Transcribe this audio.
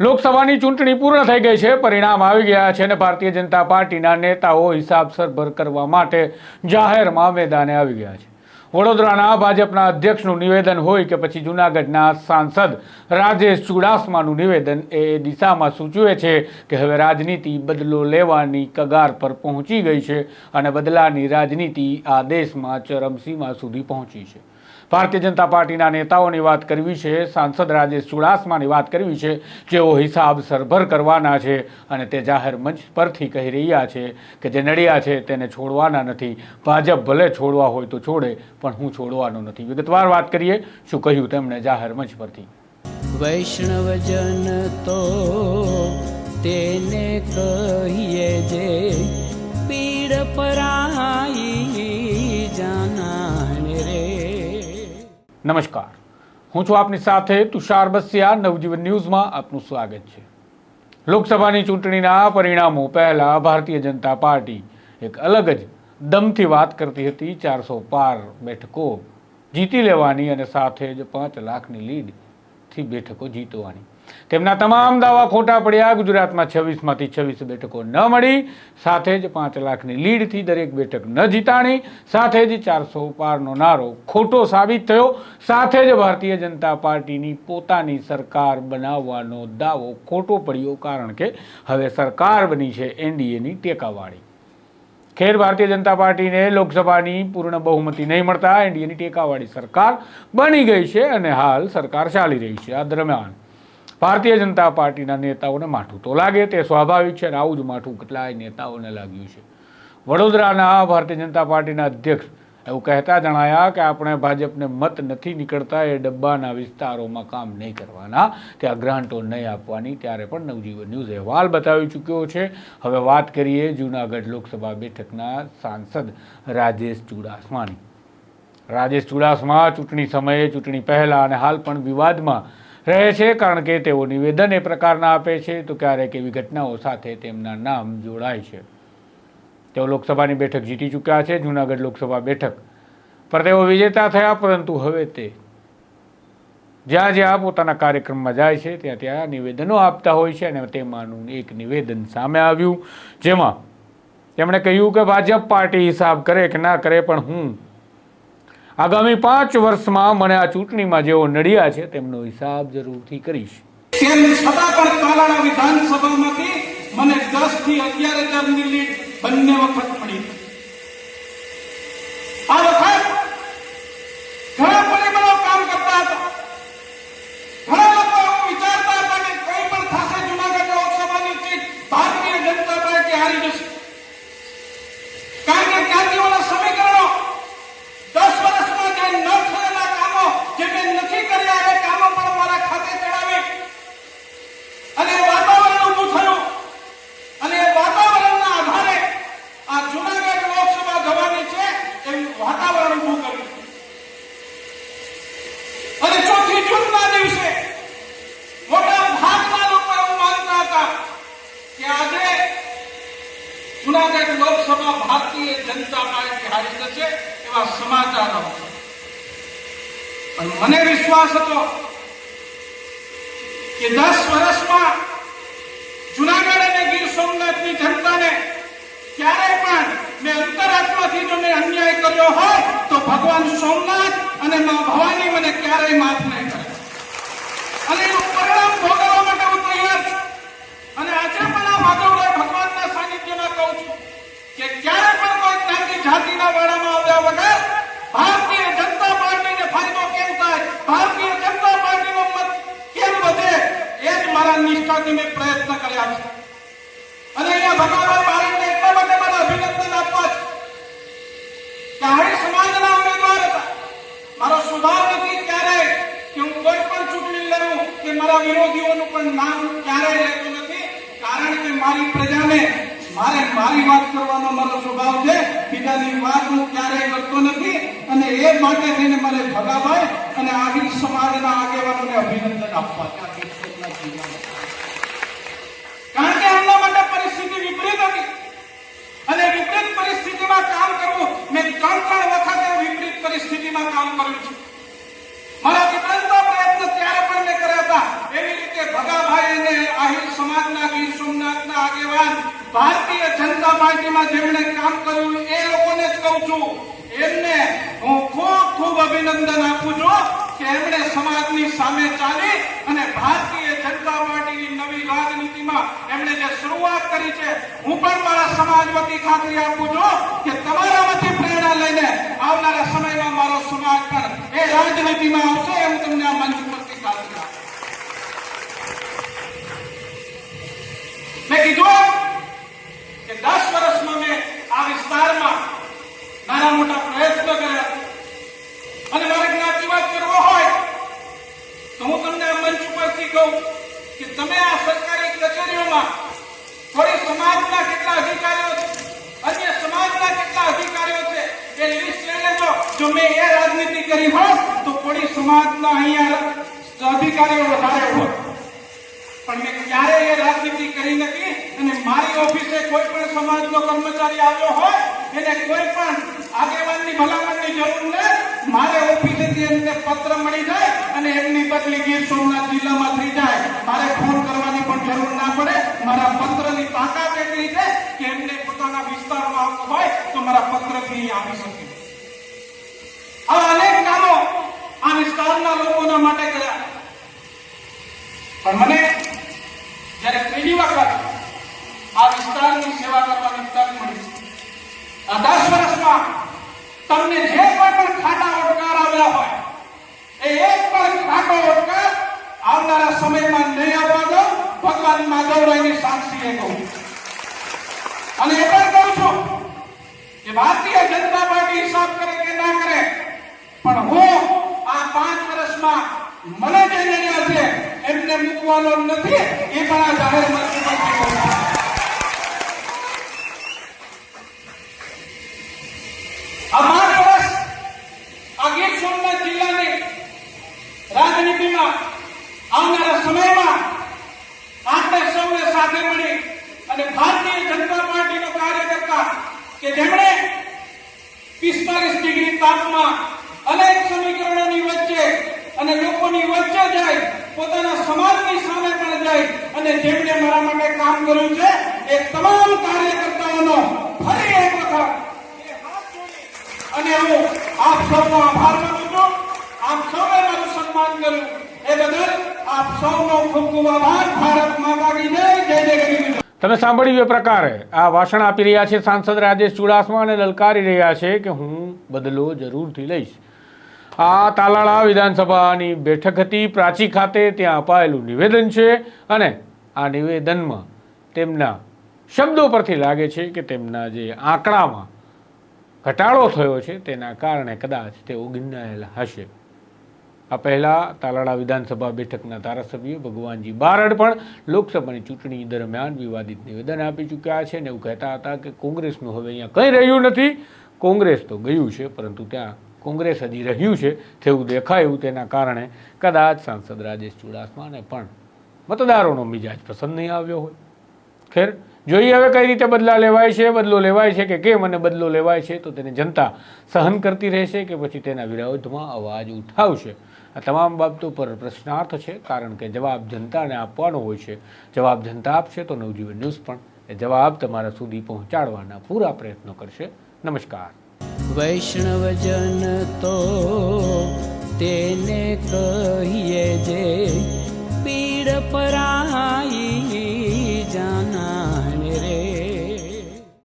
લોકસભાની ચૂંટણી પૂર્ણ થઈ ગઈ છે. પરિણામ આવી ગયા છે અને ભારતીય જનતા પાર્ટીના નેતાઓ હિસાબ સરભર કરવા માટે જાહેરમાં મેદાને આવી ગયા છે. વડોદરાના ભાજપના અધ્યક્ષનું નિવેદન હોય કે પછી જૂનાગઢના સાંસદ રાજેશ ચુડાસમાનું નિવેદન એ દિશામાં સૂચવે છે કે હવે રાજનીતિ બદલો લેવાની કગાર પર પહોંચી ગઈ છે અને બદલાની રાજનીતિ આ દેશમાં ચરમસીમા સુધી પહોંચી છે. ભારતીય જનતા પાર્ટીના નેતાઓની વાત કરવી છે, સાંસદ રાજેશ ચુડાસમાની વાત કરવી છે, જેઓ હિસાબ સરભર કરવાના છે અને તે જાહેર મંચ પરથી કહી રહ્યા છે કે જે નડિયા છે તેને છોડવાના નથી. ભાજપ ભલે છોડવા હોય તો છોડે, પણ હું છોડવાનો નથી. વિગતવાર વાત કરીએ, શું કહ્યું તેમણે જાહેર મંચ પરથી? વૈષ્ણવજન તો તેને કહીએ જે પીડ પરાઈ નમસ્કાર. હું છું આપની સાથે તુષાર બસિયા. નવજીવન ન્યૂઝમાં આપનું સ્વાગત છે. લોકસભાની ચૂંટણીના પરિણામો પહેલા ભારતીય જનતા પાર્ટી એક અલગ જ દમથી વાત કરતી હતી. ચારસો પાર બેઠકો જીતી લેવાની અને સાથે જ પાંચ લાખની લીડથી બેઠકો જીતવાની. તેમના તમામ દાવા ખોટા પડ્યા. ગુજરાતમાં છવ્વીસમાંથી છવ્વીસ બેઠકો ન મળી. સાથે જ પાંચ લાખની લીડથી દરેક બેઠક ન જીતાણી. સાથે જ ચારસો પારનો નારો ખોટો સાબિત થયો. સાથે જ ભારતીય જનતા પાર્ટીની પોતાની સરકાર બનાવવાનો દાવો ખોટો પડ્યો, કારણ કે હવે સરકાર બની છે એનડીએની ટેકાવાળી. ખેર ભારતીય જનતા પાર્ટીને લોકસભાની પૂર્ણ બહુમતી નહીં મળતા. એનડીએની ટેકાવાળી સરકાર બની ગઈ છે અને હાલ સરકાર ચાલી રહી છે આ દરમિયાન. ભારતીય જનતા પાર્ટીના નેતાઓને માઠું તો લાગે, તે સ્વાભાવિક છે અને આવું જ માઠું કેટલાય નેતાઓને લાગ્યું છે. વડોદરાના ભારતીય જનતા પાર્ટીના અધ્યક્ષ એવું કહેતા જણાયા કે આપણે ભાજપને મત નથી નીકળતા, એ ડબ્બાના વિસ્તારોમાં કામ નહીં કરવાના ત્યાં ગ્રાન્ટો નહીં આપવાની, ત્યારે પણ નવજીવન ન્યૂઝ અહેવાલ બતાવી ચૂક્યો છે. હવે વાત કરીએ જૂનાગઢ લોકસભા બેઠકના સાંસદ રાજેશ ચુડાસમાની. રાજેશ ચુડાસમા ચૂંટણી સમયે ચૂંટણી પહેલાં અને હાલ પણ વિવાદમાં રહે છે કારણ કે તેઓ નિવેદન એ પ્રકારના આપે છે તો ક્યારેક એવી ઘટનાઓ સાથે તેમના નામ જોડાય છે. તેઓ લોકસભાની બેઠક જીતી ચૂક્યા છે, જૂનાગઢ લોકસભા બેઠક પર તેઓ વિજેતા થયા, પરંતુ હવે તે જ્યાં જ્યાં પોતાના કાર્યક્રમમાં જાય છે, ત્યાં ત્યાં નિવેદનો આપતા હોય છે અને તેમાંનું એક નિવેદન સામે આવ્યું, જેમાં તેમણે કહ્યું કે ભાજપ પાર્ટી હિસાબ કરે કે ના કરે, પણ હું આગામી પાંચ વર્ષમાં મને આ ચૂંટણીમાં જેઓ નડ્યા છે, તેમનો હિસાબ જરૂરથી કરીશ. તેમ છતાં પણ તાલાળા વિધાનસભામાંથી મને દસથી અગિયાર હજારની લીડ બંને વખત મળી આ વખત ઘણા પરિબળો કામ કરતા હતા ઘણા લોકો એવું વિચારતા હતા કે કંઈ પણ થશે જુનાગઢ લોકસભાની સીટ ભારતીય જનતા પાર્ટી હારી જશે કારણ કે જ્ઞાતિઓના સમીકરણો દસ વર્ષમાં જે ન થયેલા કામો જે મેં નથી કર્યા એ કામો પણ મારા ખાતે ચડાવી અને એ વાતાવરણ ઊભું થયું અને એ વાતાવરણના આધારે આ જુનાગઢ લોકસભા જવાની છે એવું વાતાવરણ ઊભું કર્યું અને ચોથી જૂનના દિવસે મોટા ભાગના લોકો એવું માનતા હતા કે આજે જુનાગઢ લોકસભા ભારતીય જનતા પાર્ટી હારી જશે એવા સમાચાર. પણ મને વિશ્વાસ હતો કે દસ વર્ષમાં જુનાગઢ અને ગીર સોમનાથની જનતાને ક્યારેય પણ મેં અંતરાત્માથી જો મેં અન્યાય કર્યો હોય, તો ભગવાન સોમનાથ અને મા ભવાની મને ક્યારેય માફ નહીં કરે. અને એનું પરિણામ ભોગવવા માટે હું તૈયાર છું અને આજે પણ આ માધવરાય ભગવાનના સાનિધ્યમાં કહું છું કે ક્યારે પણ કોઈ જ્ઞાતિ જાતિના વાળામાં આવ્યા વગર ભારતીય જનતા પાર્ટીને ફાયદો કેમ થાય ભારતીય જનતા પાર્ટીનો મત કેમ વધે એ જ મારા મેં પ્રયત્ન કર્યા છે. અને અહીંયા ભગવાન બાળકને એટલા માટે મારા અભિનંદન આપવા છે કે આહિર સમાજના ઉમેદવાર હતા. મારો સ્વભાવ નથી ક્યારે કે હું કોઈ પણ ચૂંટણી લડું કે મારા વિરોધીઓનું પણ નામ ક્યારેય લેતો નથી. કારણ કે મારી પ્રજાને મારે મારી વાત કરવાનો મારો સ્વભાવ છે. બીજાની વાત હું ક્યારેય કરતો નથી. અને એ માટે થઈને મારે ભગાભાઈ અને આહિર સમાજના આગેવાનોને અભિનંદન આપવા કામ કર્યું છે. મારા જીવનનો પ્રયત્ન ત્યારે પણ મેં કર્યા હતા. એવી રીતે ભગાભાઈ અને આહિર સમાજના ગીર સોમનાથના આગેવાન ભારતીય જનતા પાર્ટીમાં જેમણે કામ કર્યું, એ લોકોને જ કહું છું, એમને હું ખૂબ ખૂબ અભિનંદન આપું છું. કે સમાજની સામે ચાલી અને ભારતીય જનતા પાર્ટીની નવી રાજનીતિમાં એમણે જે શરૂઆત કરી છે, હું પણ મારા સમાજ વતી ખાતરી આપું છું કે તમારામાંથી પ્રેરણા લઈને આવનારા સમયમાં મારો સમાજ પણ એ રાજનીતિમાં આવશે એમ તમને આ મંચ ઉપરથી ખાતરી મેં કીધું કે દસ વર્ષમાં મેં આ વિસ્તારમાં નાના મોટા પ્રયત્નો કર્યા અને મારે જ્ઞાતિવાદ કરવો હોય તો હું તમને આ મંચ ઉપરથી કહું કે તમે આ સરકારી કચેરીઓમાં થોડી સમાજના કેટલા અધિકારીઓ છે, અન્ય સમાજના કેટલા અધિકારીઓ છે, એ લિસ્ટ લઈ લેજો. જો મેં એ રાજનીતિ કરી હોત તો થોડી સમાજના અહીંયા અધિકારીઓ વધારે હોત પણ મેં ક્યારેય એ રાજનીતિ કરી નથી અને મારી ઓફિસે કોઈ પણ સમાજનો કર્મચારી આવ્યો હોય એને કોઈ પણ આગેવાનની ભલામણની જરૂર નહીં મારે ઓફિસેથી એમને પત્ર મળી જાય અને એમની બદલી ગીર સોમનાથ જિલ્લામાં થઈ જાય. મારે ફોન કરવાની પણ જરૂર ના પડે. મારા પત્રની તાકાત એટલી છે કે એમને પોતાના વિસ્તારમાં આવવું હોય તો મારા પત્રથી આવી શકે. આવા અનેક કામો આ વિસ્તારના લોકોના માટે કર્યા. પણ મને જ્યારે ત્રીજી વખત આ વિસ્તારની સેવા કરવાની તક મળી. આ દસ વર્ષમાં તમને જે કોઈ પણ ખાટા ઓટકાર આવ્યા હોય, એ એક પણ ખાટો ઓટકાર આવનારા સમયમાં નહીં આવવા દો. ભગવાન માધવરાયની સાક્ષીએ કહું અને એ પણ કહું છું કે ભારતીય જનતા પાર્ટી હિસાબ કરે કે ના કરે, પણ હું આ પાંચ વર્ષમાં મને જે નિર્ણય છે એમને મૂકવાનો નથી, એ પણ આ જાહેર મંચ ઉપરથી કહું છું. આ પાંચ વર્ષ આ ગીર સોમનાથ જિલ્લાની રાજનીતિમાં આવનારા સમયમાં આપણે સૌને સાથે મળી અને ભારતીય જનતા પાર્ટીનો કાર્યકર્તા કે જેમણે પિસ્તાલીસ ડિગ્રી તાપમાં અનેક સમીકરણોની વચ્ચે અને લોકોની વચ્ચે જાય, પોતાના સમાજની સામે પણ જાય અને જેમણે મારા માટે કામ કર્યું છે, એ તમામ કાર્યકર્તાઓનો ફરી એક વખત અને હું આપ સૌનો આભાર માનું છું, આપ સૌએ મારું સન્માન કર્યું. એ બદલ આપ સૌનો ખૂબ ખૂબ આભાર. ભારત માતા કી જય જય જય ગરીબ તમે સાંભળ્યું એ પ્રકારે. આ ભાષણ આપી રહ્યા છે સાંસદ રાજેશ ચુડાસમા અને લલકારી રહ્યા છે કે હું બદલો જરૂરથી લઈશ. આ તાલાળા વિધાનસભાની બેઠક હતી, પ્રાચી ખાતે ત્યાં અપાયેલું નિવેદન છે અને આ નિવેદનમાં તેમના શબ્દો પરથી લાગે છે કે તેમના જે આંકડામાં ઘટાડો થયો છે તેના કારણે કદાચ તેઓ ગિનાયેલા હશે. આ પહેલાં તાલાળા વિધાનસભા બેઠકના ધારાસભ્ય ભગવાનજી બારડ પણ લોકસભાની ચૂંટણી દરમિયાન વિવાદિત નિવેદન આપી ચૂક્યા છે અને એવું કહેતા હતા કે કોંગ્રેસનું હવે અહીંયા કંઈ રહ્યું નથી. કોંગ્રેસ તો ગયું છે, પરંતુ ત્યાં કોંગ્રેસ હજી રહ્યું છે તેવું દેખાયું તેના કારણે કદાચ સાંસદ રાજેશ ચુડાસમાને પણ મતદારોનો મિજાજ પસંદ નહીં આવ્યો હોય. ખેર, જોઈએ હવે કઈ રીતે બદલા લેવાય છે, બદલો લેવાય છે કે કેમ અને બદલો લેવાય છે તો તેને જનતા સહન કરતી રહેશે કે પછી તેના વિરોધમાં અવાજ ઉઠાવશે. આ તમામ બાબતો પર પ્રશ્નાર્થ છે, કારણ કે જવાબ જનતાને આપવાનો હોય છે. જવાબ જનતા આપશે તો નવજીવન ન્યૂઝ પણ એ જવાબ તમારા સુધી પહોંચાડવાના પૂરા પ્રયત્નો કરશે. નમસ્કાર. વૈષ્ણવજન તો તેને કહીએ જે પીડ પરાઈ